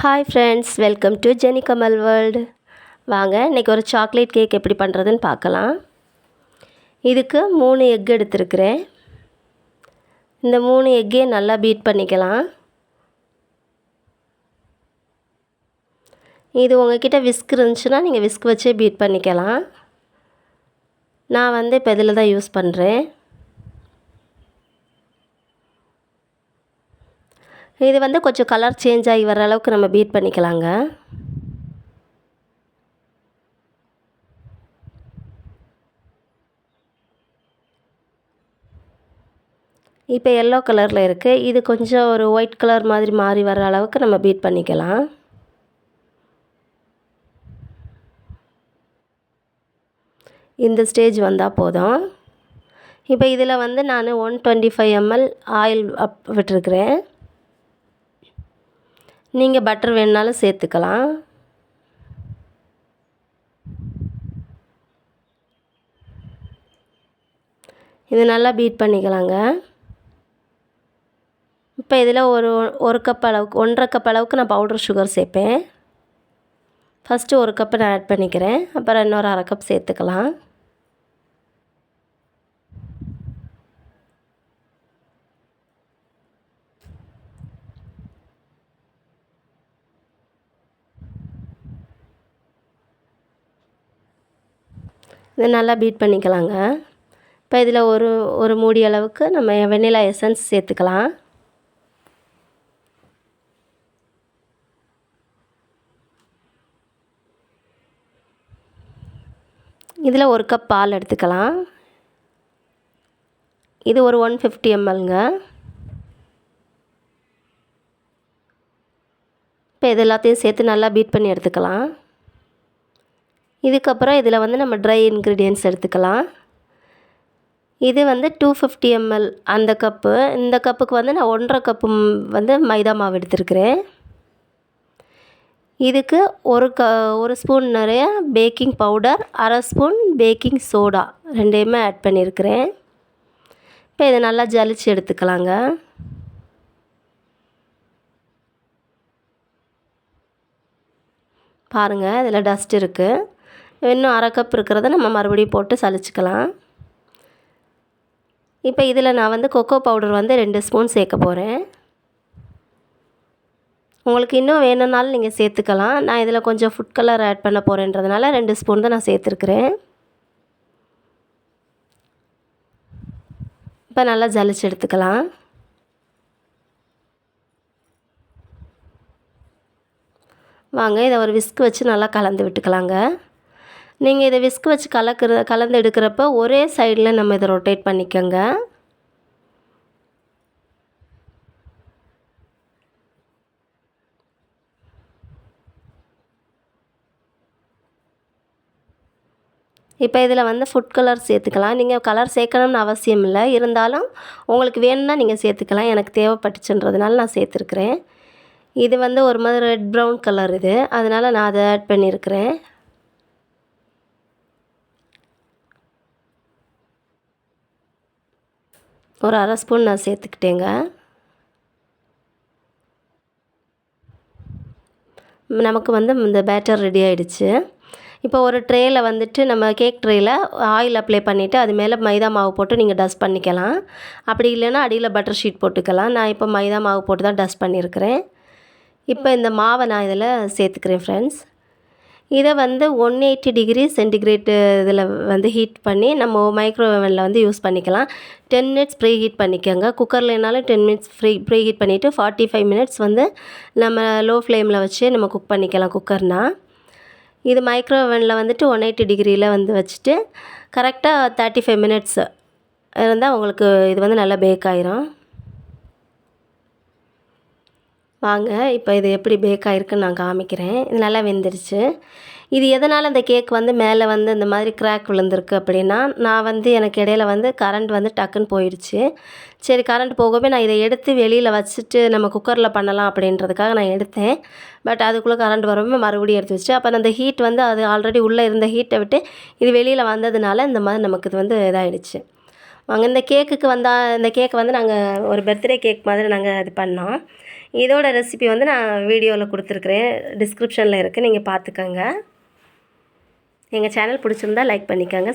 Hi friends welcome to Jeni Kamal world வாங்க இன்றைக்கி ஒரு சாக்லேட் கேக் எப்படி பண்ணுறதுன்னு பார்க்கலாம். இதுக்கு மூணு எக் எடுத்துருக்கிறேன். இந்த மூணு எக்கையும் நல்லா பீட் பண்ணிக்கலாம். இது உங்ககிட்ட விஸ்க் இருந்துச்சுன்னா நீங்கள் விஸ்க் வச்சே பீட் பண்ணிக்கலாம். நான் வந்து இப்போ இதில் தான் யூஸ் பண்ணுறேன் இது வந்து கொஞ்சம் கலர் சேஞ்ச் ஆகி வர அளவுக்கு நம்ம பீட் பண்ணிக்கலாங்க. இப்போ எல்லோ கலரில் இருக்குது இது கொஞ்சம் ஒரு ஒயிட் கலர் மாதிரி மாறி வர அளவுக்கு நம்ம பீட் பண்ணிக்கலாம். இந்த ஸ்டேஜ் வந்தால் போதும். இப்போ இதில் வந்து நான் one twenty five ml oil up விட்டுருக்குறேன். நீங்கள் பட்டர் வேணுனாலும் சேர்த்துக்கலாம். இது நல்லா பீட் பண்ணிக்கலாங்க. இப்போ இதில் ஒரு ஒரு கப் அளவுக்கு ஒன்றரை கப் அளவுக்கு நான் பவுடர் சுகர் சேர்ப்பேன். ஃபஸ்ட்டு ஒரு கப்பு நான் ஆட் பண்ணிக்கிறேன். அப்புறம் இன்னொரு அரை கப் சேர்த்துக்கலாம். இதை நல்லா பீட் பண்ணிக்கலாங்க. இப்போ இதில் ஒரு ஒரு மூடி அளவுக்கு நம்ம வெண்ணிலா எசன்ஸ் சேர்த்துக்கலாம். இதில் ஒரு கப் பால் எடுத்துக்கலாம். இது ஒரு ஒன் ஃபிஃப்டி எம்எல்ங்க இப்போ இது எல்லாத்தையும் சேர்த்து நல்லா பீட் பண்ணி எடுத்துக்கலாம். இதுக்கப்புறம் இதில் வந்து நம்ம ட்ரை இன்க்ரீடியன்ஸ் எடுத்துக்கலாம். இது வந்து டூ ஃபிஃப்டி எம்எல் அந்த கப்பு இந்த கப்புக்கு வந்து நான் ஒன்றரை கப்பு வந்து மைதா மாவு எடுத்துருக்கிறேன். இதுக்கு ஒரு க ஒரு ஸ்பூன் நிறைய பேக்கிங் பவுடர் அரை ஸ்பூன் பேக்கிங் சோடா ரெண்டையுமே ஆட் பண்ணியிருக்கிறேன். இப்போ இதை நல்லா ஜலிச்சு எடுத்துக்கலாங்க. பாருங்கள் இதில் டஸ்ட் இருக்குது இன்னும் அரை கப் இருக்கிறத நம்ம மறுபடியும் போட்டு சளிச்சிக்கலாம். இப்போ இதில் நான் வந்து கொக்கோ பவுடர் வந்து ரெண்டு ஸ்பூன் சேர்க்க போகிறேன் உங்களுக்கு இன்னும் வேணும்னாலும் நீங்கள் சேர்த்துக்கலாம். நான் இதில் கொஞ்சம் ஃபுட் கலர் ஆட் பண்ண போகிறேன்றதுனால ரெண்டு ஸ்பூன் தான் நான் சேர்த்துருக்குறேன். இப்போ நல்லா ஜலிச்சு எடுத்துக்கலாம். வாங்க இதை ஒரு விஸ்க் வச்சு நல்லா கலந்து விட்டுக்கலாங்க. நீங்கள் இதை விஸ்க் வச்சு கலக்கிற கலந்து எடுக்கிறப்ப ஒரே சைடில் நம்ம இதை ரொட்டேட் பண்ணிக்கோங்க. இப்போ இதில் வந்து ஃபுட் கலர் சேர்த்துக்கலாம். நீங்கள் கலர் சேர்க்கணும்னு அவசியம் இல்லை. இருந்தாலும் உங்களுக்கு வேணும்னா நீங்கள் சேர்த்துக்கலாம். எனக்கு தேவைப்பட்டுச்சுன்றதுனால நான் சேர்த்துருக்குறேன். இது வந்து ஒரு மாதிரி ரெட் ப்ரௌன் கலர் இது. அதனால் நான் அதை ஆட் பண்ணியிருக்கிறேன். ஒரு அரை ஸ்பூன் நான் சேர்த்துக்கிட்டேங்க. நமக்கு வந்து இந்த பேட்டர் ரெடி ஆகிடுச்சு இப்போ ஒரு ட்ரேயில் வந்துட்டு நம்ம கேக் ட்ரேயில் ஆயில் அப்ளை பண்ணிவிட்டு அது மேலே மைதா மாவு போட்டு நீங்கள் டஸ்ட் பண்ணிக்கலாம். அப்படி இல்லைன்னா அடியில் பட்டர் ஷீட் போட்டுக்கலாம். நான் இப்போ மைதா மாவு போட்டு தான் டஸ்ட் பண்ணியிருக்கிறேன் இப்போ இந்த மாவை நான் இதில் சேர்த்துக்கிறேன் ஃப்ரெண்ட்ஸ் இதை வந்து ஒன் எயிட்டி டிகிரி சென்டிகிரேட்டு இதில் வந்து ஹீட் பண்ணி நம்ம மைக்ரோவேவனில் வந்து யூஸ் பண்ணிக்கலாம். டென் மினிட்ஸ் ப்ரீ ஹீட் பண்ணிக்கோங்க. குக்கர்லனாலும் ten minutes free preheat பண்ணிவிட்டு ஃபார்ட்டி ஃபைவ் மினிட்ஸ் வந்து நம்ம லோ ஃப்ளேமில் வச்சு நம்ம குக் பண்ணிக்கலாம் குக்கர்னால் இது மைக்ரோவேவனில் வந்துட்டு ஒன் எயிட்டி டிகிரியில் வந்து வச்சுட்டு கரெக்டாக தேர்ட்டி ஃபைவ் மினிட்ஸ் இருந்தால் உங்களுக்கு இது வந்து நல்லா பேக் ஆயிரும். வாங்க இப்போ இது எப்படி பேக் ஆகிருக்குன்னு நான் காமிக்கிறேன். இது நல்லா வெந்துருச்சு. இது எதனால் அந்த கேக் வந்து மேலே வந்து இந்த மாதிரி கிராக் விழுந்திருக்கு அப்படின்னா நான் வந்து எனக்கு இடையில வந்து கரண்ட் வந்து டக்குன்னு போயிடுச்சு. சரி கரண்ட் போகவே நான் இதை எடுத்து வெளியில் வச்சுட்டு நம்ம குக்கரில் பண்ணலாம் அப்படின்றதுக்காக நான் எடுத்தேன். பட் அதுக்குள்ளே கரண்ட் வரவே மறுபடியும் எடுத்து வச்சு அப்போ அந்த ஹீட் வந்து அது ஆல்ரெடி உள்ளே இருந்த ஹீட்டை விட்டு இது வெளியில் வந்ததுனால இந்த மாதிரி நமக்கு இது வந்து இதாகிடுச்சு வாங்க இந்த கேக்குக்கு வந்தால் இந்த கேக் வந்து நாங்கள் ஒரு பர்த்டே கேக் மாதிரி நாங்கள் இது பண்ணோம். இதோட ரெசிபி வந்து நான் வீடியோவில் கொடுத்துருக்குறேன். டிஸ்கிரிப்ஷனில் இருக்குது நீங்கள் பார்த்துக்கோங்க. எங்கள் சேனல் பிடிச்சிருந்தா லைக் பண்ணிக்கோங்க.